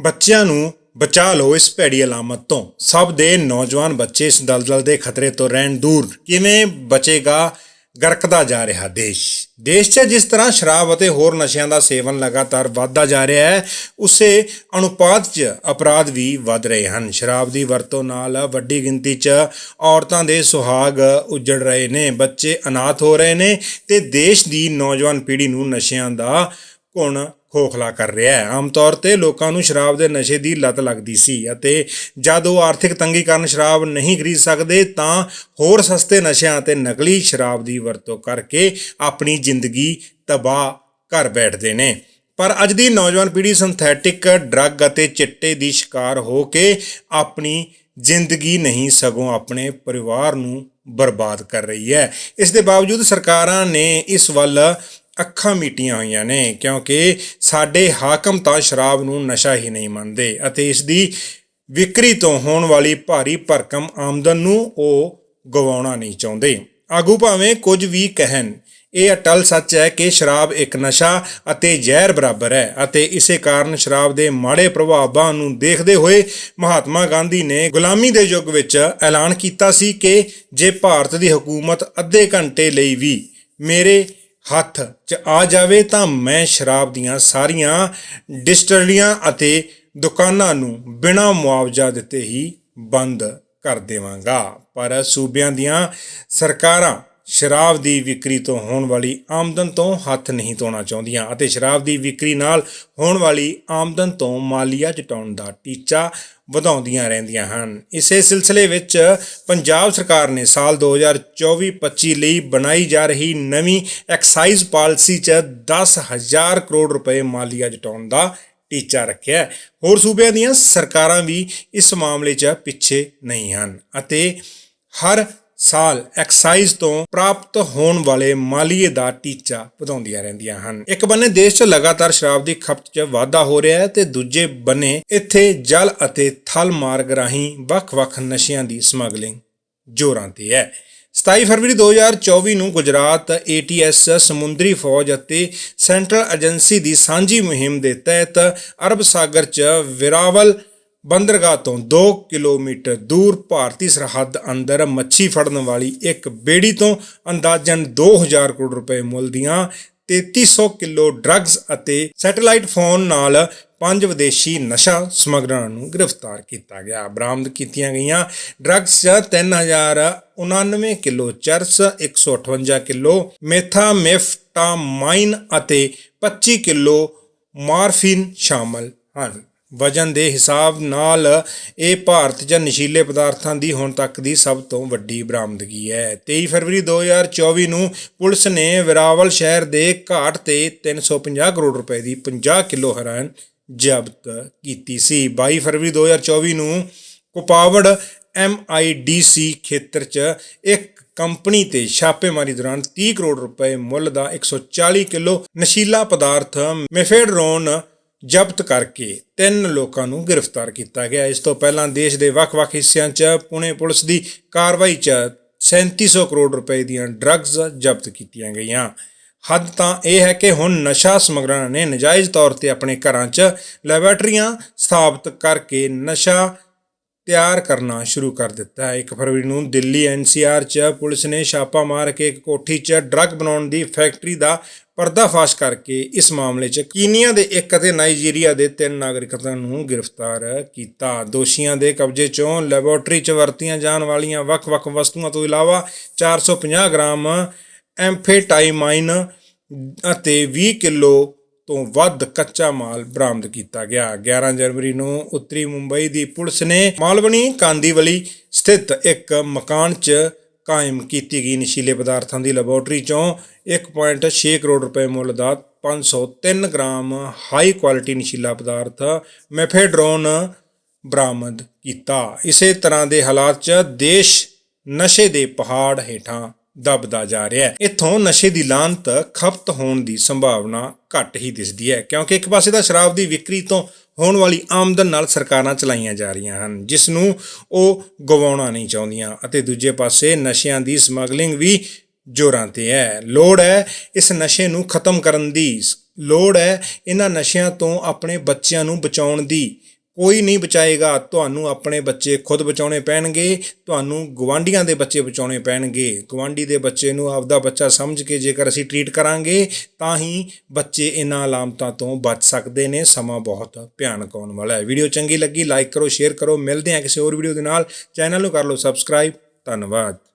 ਬੱਚਿਆਂ ਨੂੰ ਬਚਾ ਲਓ ਇਸ ਭੈੜੀ ਅਲਾਮਤ ਤੋਂ। ਸਭ ਦੇ ਨੌਜਵਾਨ ਬੱਚੇ ਇਸ ਦਲਦਲ ਦੇ ਖਤਰੇ ਤੋਂ ਰਹਿਣ ਦੂਰ। ਕਿਵੇਂ ਬਚੇਗਾ, ਗਰਕਦਾ ਜਾ ਰਿਹਾ ਦੇਸ਼। ਦੇਸ਼ 'ਚ ਜਿਸ ਤਰ੍ਹਾਂ ਸ਼ਰਾਬ ਅਤੇ ਹੋਰ ਨਸ਼ਿਆਂ ਦਾ ਸੇਵਨ ਲਗਾਤਾਰ ਵਧਦਾ ਜਾ ਰਿਹਾ ਹੈ, ਉਸੇ ਅਨੁਪਾਤ 'ਚ ਅਪਰਾਧ ਵੀ ਵਧ ਰਹੇ ਹਨ। ਸ਼ਰਾਬ ਦੀ ਵਰਤੋਂ ਨਾਲ ਵੱਡੀ ਗਿਣਤੀ 'ਚ ਔਰਤਾਂ ਦੇ ਸੁਹਾਗ ਉਜੜ ਰਹੇ ਨੇ, ਬੱਚੇ ਅਨਾਥ ਹੋ ਰਹੇ ਨੇ ਤੇ ਦੇਸ਼ ਦੀ ਨੌਜਵਾਨ ਪੀੜ੍ਹੀ ਨੂੰ ਨਸ਼ਿਆਂ ਦਾ ਘੁਣ ਖੋਖਲਾ ਕਰ ਰਿਹਾ ਹੈ। ਆਮ ਤੌਰ ਤੇ ਲੋਕਾਂ ਨੂੰ ਸ਼ਰਾਬ ਦੇ ਨਸ਼ੇ ਦੀ ਲਤ ਲੱਗਦੀ ਸੀ ਅਤੇ ਜਦ ਉਹ ਆਰਥਿਕ ਤੰਗੀ ਕਾਰਨ ਸ਼ਰਾਬ ਨਹੀਂ ਖਰੀਦ ਸਕਦੇ ਤਾਂ ਹੋਰ ਸਸਤੇ ਨਸ਼ਿਆਂ ਅਤੇ ਨਕਲੀ ਸ਼ਰਾਬ ਦੀ ਵਰਤੋਂ ਕਰਕੇ ਆਪਣੀ ਜ਼ਿੰਦਗੀ ਤਬਾਹ ਕਰ ਬੈਠਦੇ ਨੇ। ਪਰ ਅੱਜ ਦੀ ਨੌਜਵਾਨ ਪੀੜ੍ਹੀ ਸਿੰਥੈਟਿਕ ਡਰੱਗ ਅਤੇ ਚਿੱਟੇ ਦੀ ਸ਼ਿਕਾਰ ਹੋ ਕੇ ਆਪਣੀ ਜ਼ਿੰਦਗੀ ਨਹੀਂ, ਸਗੋਂ ਆਪਣੇ ਪਰਿਵਾਰ ਨੂੰ ਬਰਬਾਦ ਕਰ ਰਹੀ ਹੈ। ਇਸ ਦੇ ਬਾਵਜੂਦ ਸਰਕਾਰਾਂ ਨੇ ਇਸ ਵੱਲ ਅੱਖਾਂ ਮੀਟੀਆਂ ਹੋਈਆਂ ਨੇ, ਕਿਉਂਕਿ ਸਾਡੇ ਹਾਕਮ ਤਾਂ ਸ਼ਰਾਬ ਨੂੰ ਨਸ਼ਾ ਹੀ ਨਹੀਂ ਮੰਨਦੇ ਅਤੇ ਇਸ ਦੀ ਵਿਕਰੀ ਤੋਂ ਹੋਣ ਵਾਲੀ ਭਾਰੀ ਭਰਕਮ ਆਮਦਨ ਨੂੰ ਉਹ ਗਵਾਉਣਾ ਨਹੀਂ ਚਾਹੁੰਦੇ। ਆਗੂ ਭਾਵੇਂ ਕੁਝ ਵੀ ਕਹਿਣ, ਇਹ ਅਟਲ ਸੱਚ ਹੈ ਕਿ ਸ਼ਰਾਬ ਇੱਕ ਨਸ਼ਾ ਅਤੇ ਜ਼ਹਿਰ ਬਰਾਬਰ ਹੈ ਅਤੇ ਇਸੇ ਕਾਰਨ ਸ਼ਰਾਬ ਦੇ ਮਾੜੇ ਪ੍ਰਭਾਵਾਂ ਨੂੰ ਦੇਖਦੇ ਹੋਏ ਮਹਾਤਮਾ ਗਾਂਧੀ ਨੇ ਗੁਲਾਮੀ ਦੇ ਯੁੱਗ ਵਿੱਚ ਐਲਾਨ ਕੀਤਾ ਸੀ ਕਿ ਜੇ ਭਾਰਤ ਦੀ ਹਕੂਮਤ ਅੱਧੇ ਘੰਟੇ ਲਈ ਵੀ ਮੇਰੇ ਹੱਥ 'ਚ ਆ ਜਾਵੇ ਤਾਂ ਮੈਂ ਸ਼ਰਾਬ ਦੀਆਂ ਸਾਰੀਆਂ ਡਿਸਟਿਲਰੀਆਂ ਅਤੇ ਦੁਕਾਨਾਂ ਨੂੰ ਬਿਨਾਂ ਮੁਆਵਜ਼ਾ ਦਿੱਤੇ ਹੀ ਬੰਦ ਕਰ ਦੇਵਾਂਗਾ। ਪਰ ਸੂਬਿਆਂ ਦੀਆਂ ਸਰਕਾਰਾਂ ਸ਼ਰਾਬ ਦੀ ਵਿਕਰੀ ਤੋਂ ਹੋਣ ਵਾਲੀ ਆਮਦਨ ਤੋਂ ਹੱਥ ਨਹੀਂ ਧੋਣਾ ਚਾਹੁੰਦੀਆਂ ਅਤੇ ਸ਼ਰਾਬ ਦੀ ਵਿਕਰੀ ਨਾਲ ਹੋਣ ਵਾਲੀ ਆਮਦਨ ਤੋਂ ਮਾਲੀਆ ਜਟਾਉਣ ਦਾ ਟੀਚਾ ਵਧਾਉਂਦੀਆਂ ਰਹਿੰਦੀਆਂ ਹਨ। ਇਸੇ ਸਿਲਸਿਲੇ ਵਿੱਚ ਪੰਜਾਬ ਸਰਕਾਰ ਨੇ ਸਾਲ 2024-25 ਲਈ ਬਣਾਈ ਜਾ ਰਹੀ ਨਵੀਂ ਐਕਸਾਈਜ਼ ਪਾਲਿਸੀ 'ਚ 10000 ਕਰੋੜ ਰੁਪਏ ਮਾਲੀਆ ਜਟਾਉਣ ਦਾ ਟੀਚਾ ਰੱਖਿਆ ਹੋਰ ਸੂਬਿਆਂ ਦੀਆਂ ਸਰਕਾਰਾਂ ਵੀ ਇਸ ਮਾਮਲੇ 'ਚ ਪਿੱਛੇ ਨਹੀਂ ਹਨ ਅਤੇ ਹਰ ਸਾਲ ਐਕਸਾਈਜ਼ ਤੋਂ ਪ੍ਰਾਪਤ ਹੋਣ ਵਾਲੇ ਮਾਲੀਏ ਦਾ ਟੀਚਾ ਵਧਾਉਂਦੀਆਂ ਰਹਿੰਦੀਆਂ ਹਨ। ਇੱਕ ਬੰਨੇ ਦੇਸ਼ 'ਚ ਲਗਾਤਾਰ ਸ਼ਰਾਬ ਦੀ ਖਪਤ 'ਚ ਵਾਧਾ ਹੋ ਰਿਹਾ ਹੈ ਤੇ ਦੂਜੇ ਬੰਨੇ ਇੱਥੇ ਜਲ ਅਤੇ ਥਲ ਮਾਰਗ ਰਾਹੀਂ ਵੱਖ-ਵੱਖ ਨਸ਼ਿਆਂ ਦੀ ਸਮਗਲਿੰਗ ਜ਼ੋਰਾਂ ਤੇ ਹੈ। 27 ਫਰਵਰੀ 2024 ਨੂੰ ਗੁਜਰਾਤ ATS ਸਮੁੰਦਰੀ ਫੌਜ ਅਤੇ ਸੈਂਟਰਲ ਏਜੰਸੀ ਦੀ ਸਾਂਝੀ ਮੁਹਿੰਮ ਦੇ ਤਹਿਤ ਅਰਬ ਸਾਗਰ 'ਚ ਵਿਰਾਵਲ ਬੰਦਰਗਾਹ ਤੋਂ 2 ਕਿਲੋਮੀਟਰ ਦੂਰ ਭਾਰਤੀ ਸਰਹੱਦ ਅੰਦਰ ਮੱਛੀ ਫੜਨ ਵਾਲੀ ਇੱਕ ਬੇੜੀ ਤੋਂ ਅੰਦਾਜ਼ਨ 2000 ਕਰੋੜ ਰੁਪਏ ਮੁੱਲ ਦੀਆਂ 3300 ਕਿਲੋ ਡਰੱਗਸ ਅਤੇ ਸੈਟੇਲਾਈਟ ਫੋਨ ਨਾਲ ਪੰਜ ਵਿਦੇਸ਼ੀ ਨਸ਼ਾ ਸਮਗਲਰਾਂ ਨੂੰ ਗ੍ਰਿਫਤਾਰ ਕੀਤਾ ਗਿਆ। ਬਰਾਮਦ ਕੀਤੀਆਂ ਗਈਆਂ ਡਰੱਗਸ 'ਚ 3099 ਕਿਲੋ ਚਰਸ 158 ਕਿਲੋ ਮੈਥਾਮੇਫਟਾਮਾਈਨ ਅਤੇ 25 ਕਿਲੋ ਮਾਰਫੀਨ ਸ਼ਾਮਲ ਹਨ। ਵਜਨ ਦੇ ਹਿਸਾਬ ਨਾਲ ਇਹ ਭਾਰਤ 'ਚ ਨਸ਼ੀਲੇ ਪਦਾਰਥਾਂ ਦੀ ਹੁਣ ਤੱਕ ਦੀ ਸਭ ਤੋਂ ਵੱਡੀ ਬਰਾਮਦਗੀ ਹੈ। 23 ਫਰਵਰੀ 2024 ਨੂੰ ਪੁਲਿਸ ਨੇ ਵਿਰਾਵਲ ਸ਼ਹਿਰ ਦੇ ਘਾਟ ਤੇ 350 ਕਰੋੜ ਰੁਪਏ ਦੀ 50 ਕਿਲੋ ਹੈਰਾਨ ਜ਼ਬਤ ਕੀਤੀ ਸੀ। 22 ਫਰਵਰੀ 2024 ਨੂੰ ਕੁਪਾਵੜ MIDC ਖੇਤਰ 'ਚ ਇੱਕ ਕੰਪਨੀ ਤੇ ਛਾਪੇਮਾਰੀ ਦੌਰਾਨ 30 ਕਰੋੜ ਰੁਪਏ ਮੁੱਲ ਦਾ 140 ਕਿਲੋ ਨਸ਼ੀਲਾ ਪਦਾਰਥ ਮੈਫੇਡਰੋਨ ਜ਼ਬਤ ਕਰਕੇ ਤਿੰਨ ਲੋਕਾਂ ਨੂੰ ਗ੍ਰਿਫਤਾਰ ਕੀਤਾ ਗਿਆ। ਇਸ ਤੋਂ ਪਹਿਲਾਂ ਦੇਸ਼ ਦੇ ਵੱਖ-ਵੱਖ ਹਿੱਸਿਆਂ 'ਚ ਪੁਣੇ ਪੁਲਿਸ ਦੀ ਕਾਰਵਾਈ 'ਚ 3700 ਕਰੋੜ ਰੁਪਏ ਦੀਆਂ ਡਰੱਗਸ ਜ਼ਬਤ ਕੀਤੀਆਂ ਗਈਆਂ। ਹੱਦ ਤਾਂ ਇਹ ਹੈ ਕਿ ਹੁਣ ਨਸ਼ਾ ਸਮਗਲਰਾਂ ਨੇ ਨਜਾਇਜ਼ ਤੌਰ ਤੇ ਆਪਣੇ ਘਰਾਂ 'ਚ ਲੈਬੋਰਟਰੀਆਂ ਸਥਾਪਿਤ ਕਰਕੇ ਨਸ਼ਾ ਤਿਆਰ ਕਰਨਾ ਸ਼ੁਰੂ ਕਰ ਦਿੱਤਾ ਹੈ। 1 ਫਰਵਰੀ ਨੂੰ ਦਿੱਲੀ ਐਨਸੀਆਰ 'ਚ ਪੁਲਿਸ ਨੇ ਛਾਪਾ ਮਾਰ ਕੇ ਇੱਕ ਕੋਠੀ 'ਚ ਡਰੱਗ ਬਣਾਉਣ ਦੀ ਫੈਕਟਰੀ ਦਾ ਪਰਦਾਫਾਸ਼ ਕਰਕੇ ਇਸ ਮਾਮਲੇ 'ਚ ਕੀਨੀਆ ਦੇ ਇੱਕ ਅਤੇ ਨਾਈਜੀਰੀਆ ਦੇ ਤਿੰਨ ਨਾਗਰਿਕਾਂ ਨੂੰ ਗ੍ਰਿਫਤਾਰ ਕੀਤਾ। ਦੋਸ਼ੀਆਂ ਦੇ ਕਬਜ਼ੇ 'ਚੋਂ ਲੈਬੋਰਟਰੀ 'ਚ ਵਰਤੀਆਂ ਜਾਣ ਵਾਲੀਆਂ ਵੱਖ-ਵੱਖ ਵਸਤੂਆਂ ਤੋਂ ਇਲਾਵਾ 450 ਗ੍ਰਾਮ ਐਮਫੇਟਾਈਮਾਈਨ ਅਤੇ 20 ਕਿਲੋ ਤੋਂ ਵੱਧ ਕੱਚਾ ਮਾਲ ਬਰਾਮਦ ਕੀਤਾ ਗਿਆ। 11 ਜਨਵਰੀ ਨੂੰ ਉੱਤਰੀ ਮੁੰਬਈ ਦੀ ਪੁਲਿਸ ਨੇ ਮਾਲਵਣੀ ਕਾਂਦੀਵਲੀ ਸਥਿਤ ਇੱਕ ਮਕਾਨ 'ਚ ਕਾਇਮ ਕੀਤੀ ਗਈ। ਨਸ਼ੀਲੇ ਪਦਾਰਥਾਂ ਦੀ ਲੈਬੋਰਟਰੀ 'ਚੋਂ 1.6 ਕਰੋੜ ਰੁਪਏ ਮੁੱਲ ਦਾ 503 ਗ੍ਰਾਮ ਹਾਈ ਕੁਆਲਿਟੀ ਨਸ਼ੀਲਾ ਪਦਾਰਥ ਮੈਫੇਡਰੋਨ ਬਰਾਮਦ ਕੀਤਾ। ਇਸੇ ਤਰ੍ਹਾਂ ਦੇ ਹਾਲਾਤ 'ਚ ਦੇਸ਼ ਨਸ਼ੇ ਦੇ ਪਹਾੜ ਹੇਠਾਂ ਦਬਦਾ ਜਾ ਰਿਹਾ ਹੈ। ਇੱਥੋਂ ਨਸ਼ੇ ਦੀ ਲਾਂਤ ਖਪਤ ਹੋਣ ਦੀ ਸੰਭਾਵਨਾ ਘੱਟ ਹੀ ਦਿਸਦੀ ਹੈ, ਕਿਉਂਕਿ ਇੱਕ ਪਾਸੇ ਤਾਂ ਸ਼ਰਾਬ ਦੀ ਵਿਕਰੀ ਤੋਂ ਹੋਣ ਵਾਲੀ ਆਮਦਨ ਨਾਲ ਸਰਕਾਰਾਂ ਚਲਾਈਆਂ ਜਾ ਰਹੀਆਂ ਹਨ, ਜਿਸ ਨੂੰ ਉਹ ਗਵਾਉਣਾ ਨਹੀਂ ਚਾਹੁੰਦੀਆਂ, ਅਤੇ ਦੂਜੇ ਪਾਸੇ ਨਸ਼ਿਆਂ ਦੀ ਸਮਗਲਿੰਗ ਵੀ ਜ਼ੋਰਾਂ ਤੇ ਹੈ। ਲੋੜ ਹੈ ਇਸ ਨਸ਼ੇ ਨੂੰ ਖਤਮ ਕਰਨ ਦੀ, ਲੋੜ ਹੈ ਇਹਨਾਂ ਨਸ਼ਿਆਂ ਤੋਂ ਆਪਣੇ ਬੱਚਿਆਂ ਨੂੰ ਬਚਾਉਣ ਦੀ ਕੋਈ ਨਹੀਂ ਬਚਾਏਗਾ। ਤੁਹਾਨੂੰ ਆਪਣੇ ਬੱਚੇ ਖੁਦ ਬਚਾਉਣੇ ਪੈਣਗੇ। ਤੁਹਾਨੂੰ ਗਵਾਂਢੀਆਂ ਦੇ ਬੱਚੇ ਬਚਾਉਣੇ ਪੈਣਗੇ। ਗਵਾਂਢੀ ਦੇ ਬੱਚੇ ਨੂੰ ਆਪਦਾ ਬੱਚਾ ਸਮਝ ਕੇ ਜੇਕਰ ਅਸੀਂ ਟਰੀਟ ਕਰਾਂਗੇ, ਤਾਂ ਹੀ ਬੱਚੇ ਇਹਨਾਂ ਅਲਾਮਤਾਂ ਤੋਂ ਬਚ ਸਕਦੇ ਨੇ। ਸਮਾਂ ਬਹੁਤ ਭਿਆਨਕ ਆਉਣ ਵਾਲਾ ਹੈ। ਵੀਡੀਓ ਚੰਗੀ ਲੱਗੀ ਲਾਈਕ ਕਰੋ ਸ਼ੇਅਰ ਕਰੋ। ਮਿਲਦੇ ਹਾਂ ਕਿਸੇ ਹੋਰ ਵੀਡੀਓ ਦੇ ਨਾਲ। ਚੈਨਲ ਨੂੰ ਕਰ ਲਓ ਸਬਸਕ੍ਰਾਈਬ ਧੰਨਵਾਦ।